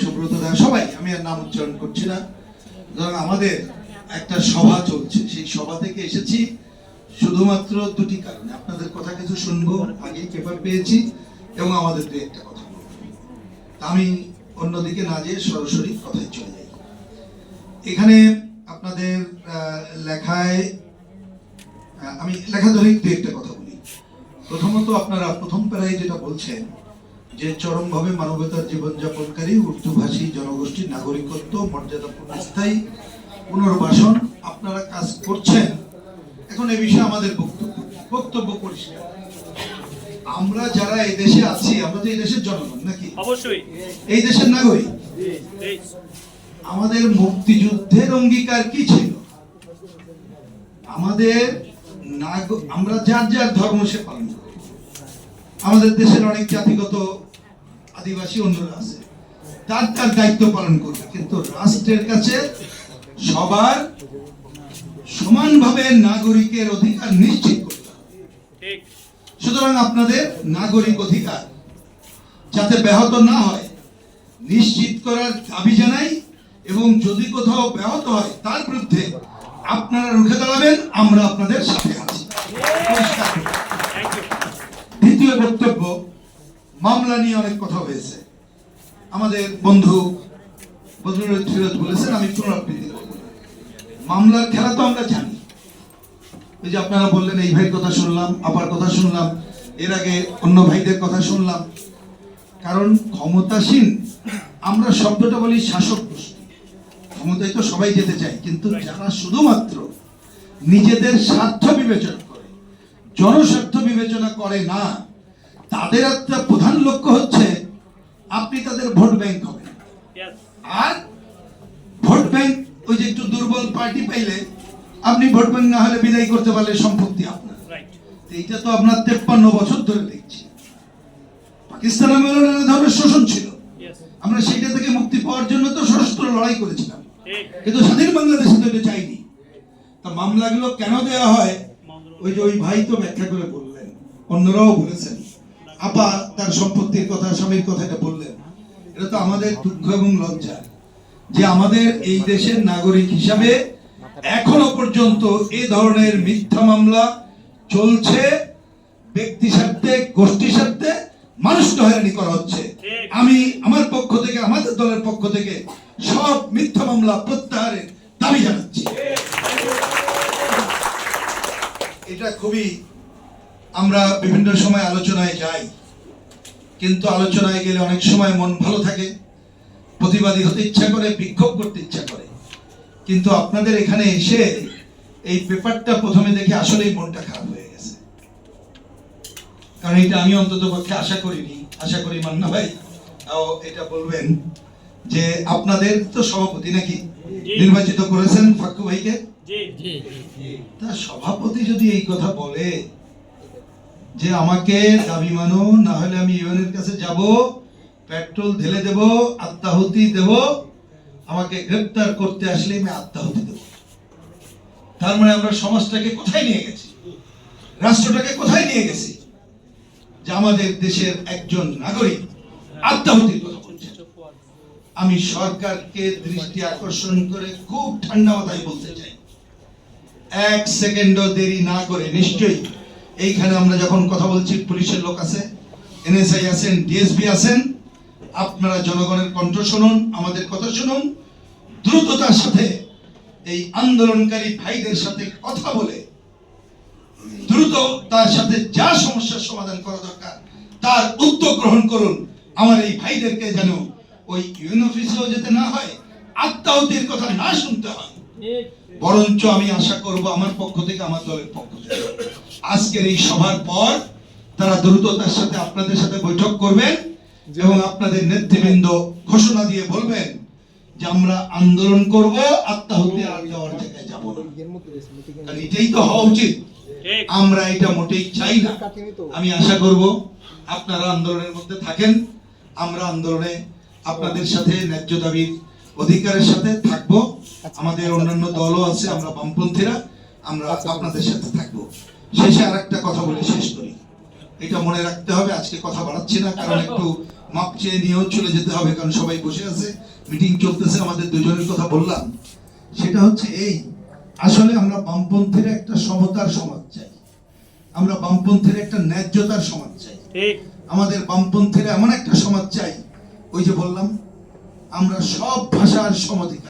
সুব্রত দা, সবাই, আমি আর নাম উচ্চারণ করছি না। সুতরাং আমাদের একটা সভা চলছে, সেই সভা থেকে এসেছি। শুধুমাত্র দুটি কারণে, আপনাদের কথা কিছু শুনব পেপার পেয়েছি এবং আমাদের দু একটা কথা আমি অন্যদিকে না যেয়ে সরাসরি কথায় চলে যাই। এখানে আপনাদের লেখায় আমি লেখা ধরেই দু একটা কথা বলি। প্রথমত আপনারা প্রথম প্যারায় যেটা বলছেন যে চরমভাবে মানবতার জীবনযাপনকারী উর্দুভাষী জনগোষ্ঠীর নাগরিকত্ব মর্যাদাপূর্ণ স্থায়ী পুনর্বাসন আপনারা কাজ করছেন এখন এই বিষয়ে আমাদের বক্তব্য বক্তব্য পরিষ্কার। আমরা যারা এই দেশে আছি আমরা তো এই দেশের জনগণ নাকি? অবশ্যই। এই দেশের নাগরিক? আমাদের মুক্তিযুদ্ধের অঙ্গীকার কি ছিল? আমাদের আমরা যার যার ধর্ম সে পালন করব আমাদের দেশের অনেক জাতিগত আদিবাসী অন্যরা আছে। তার তার দায়িত্ব পালন করবে। কিন্তু রাষ্ট্রের কাছে সবার সমানভাবে নাগরিকের অধিকার নিশ্চিত করতে সুতরাং আপনাদের নাগরিক অধিকার যাতে ব্যাহত না হয় নিশ্চিত করার দাবি জানাই এবং যদি কোথাও ব্যাহত হয় তার বিরুদ্ধে আপনারা রুখে দাঁড়াবেন আমরা আপনাদের সাথে আছি পরিষ্কার করে। থ্যাংক ইউ দ্বিতীয় বক্তব্য মামলা নিয়ে অনেক কথা হয়েছে। আমাদের বন্ধু বদরুল বলেছেন, আমি পুনরাবৃত্তি করব মামলার খেলা তো আমরা জানি। ওই যে আপনারা বললেন, এই ভাইয়ের কথা শুনলাম, আপার কথা শুনলাম, এর আগে অন্য ভাইদের কথা শুনলাম। কারণ ক্ষমতাসীন, আমরা শব্দটা বলি শাসক গোষ্ঠী। ক্ষমতায় তো সবাই যেতে চায়, কিন্তু যারা শুধুমাত্র নিজেদের স্বার্থ বিবেচনা করে, জনস্বার্থ বিবেচনা করে না তাদের একটা প্রধান লক্ষ্য হচ্ছে আপনি তাদের ভোট ব্যাংক হবেন আর ভোট ব্যাংক ওই যে একটু দুর্বল পার্টি পাইলে আপনি ভোট ব্যাংক না হলে বিদায় করতে পারলে সম্পত্তি আপনার। এইটা তো আপনার তেপ্পান্ন বছর ধরে দেখছি। পাকিস্তান আমলের ধরনের শোষণ ছিল। আমরা সেইটা থেকে মুক্তি পাওয়ার জন্য তো সশস্ত্র লড়াই করেছিলাম। কিন্তু স্বাধীন বাংলাদেশে তো এটা চাইনি। তা মামলাগুলো কেন দেওয়া হয়? ওই যে ওই ভাই তো ব্যাখ্যা করে বললেন। অন্যরাও বলেছেন। আপা তার সম্পত্তির কথা, স্বামীর কথা এটা বললেন। এটা তো আমাদের দুঃখ এবং লজ্জা যে আমাদের এই দেশের নাগরিক হিসাবে এখনও পর্যন্ত এই ধরনের মিথ্যা মামলা চলছে, ব্যক্তি স্বার্থে, গোষ্ঠী স্বার্থে মানুষকে হয়রানি করা হচ্ছে। আমি আমার পক্ষ থেকে, আমাদের দলের পক্ষ থেকে সব মিথ্যা মামলা প্রত্যাহারের দাবি জানাচ্ছি। এটা খুবই আমরা বিভিন্ন সময় আলোচনায় যাই কিন্তু আলোচনায় গেলে অনেক সময় মন ভালো থাকে প্রতিবাদী হতে ইচ্ছা করে বিক্ষোভ করতে ইচ্ছা করে। কিন্তু আপনাদের এখানে এসে এই পেপারটা প্রথমে দেখে আসলেই মনটা খারাপ হয়ে গেছে। কারণ এটা আমি অন্তত পক্ষে আশা করিনি আশা করি মান্না ভাই এটা বলবেন যে আপনাদের তো সভাপতি নাকি নির্বাচিত করেছেন ফাক্কু ভাইকে? তা সভাপতি যদি এই কথা বলে যে আমাকে দাবি মানো, না হলে আমি ইউএনের কাছে যাব, পেট্রোল ঢেলে দেব, আত্মাহুতি দেব। আমাকে গ্রেপ্তার করতে আসলে আমি আত্মাহুতি দেব। তার মানে আমরা সমাজটাকে কোথায় নিয়ে গেছি? রাষ্ট্রটাকে কোথায় নিয়ে গেছি? যে আমাদের দেশের একজন নাগরিক আত্মাহুতির কথা আমি সরকারকে দৃষ্টি আকর্ষণ করে খুব ঠান্ডা মাথায় বলতে চাই। এক সেকেন্ডও দেরি না করে নিশ্চয়ই এইখানে আমরা যখন কথা বলছি, পুলিশের লোক আছে, এনএসআই আছেন, ডিএসপি আছেন, আপনারা জনগণের কণ্ঠ শুনুন, আমাদের কথা শুনুন, দ্রুততার সাথে এই আন্দোলনকারী ভাইদের সাথে কথা বলে দ্রুত তার সাথে যা সমস্যার সমাধান করা দরকার, তার উদ্যোগ গ্রহণ করুন। আমার এই ভাইদেরকে যেন ওই ইউএন অফিসেও যেতে না হয়, আত্মাহতির কথা না শুনতে হয়। বরঞ্চ আমি আশা করব আমার পক্ষ থেকে আমার দলের পক্ষ থেকে। আজকের এই সভার পর তারা দ্রুততার সাথে আপনাদের সাথে বৈঠক করবেন এবং আপনাদের নেতৃবৃন্দ ঘোষণা দিয়ে বলবেন যে আমরা আন্দোলন করব আত্মাহুতি আর দেওয়ার জায়গায় যাব না। এটাই তো হওয়া উচিত। আমরা এটা মোটেই চাই না। আমি আশা করব আপনারা আন্দোলনের মধ্যে থাকেন। আমরা আন্দোলনে আপনাদের সাথে ন্যায্য দাবির অধিকারের সাথে থাকব। আমাদের অন্যান্য দলও আছে আমরা বামপন্থীরা আমরা আপনাদের সাথে থাকব। শেষে আর একটা কথা বলে শেষ করি। এটা মনে রাখতে হবে আজকে কথা বাড়াচ্ছি না কারণ একটু মাপ চেয়ে নিয়েও চলে যেতে হবে কারণ সবাই বসে আছে মিটিং চলতেছে আমাদের দুজনের কথা বললাম। সেটা হচ্ছে এই আসলে আমরা বামপন্থীর একটা সমতার সমাজ চাই। আমরা বামপন্থীর একটা ন্যায্যতার সমাজ চাই। আমাদের বামপন্থীরা এমন একটা সমাজ চাই ওই যে বললাম আমরা সব ভাষার সমাধিকার।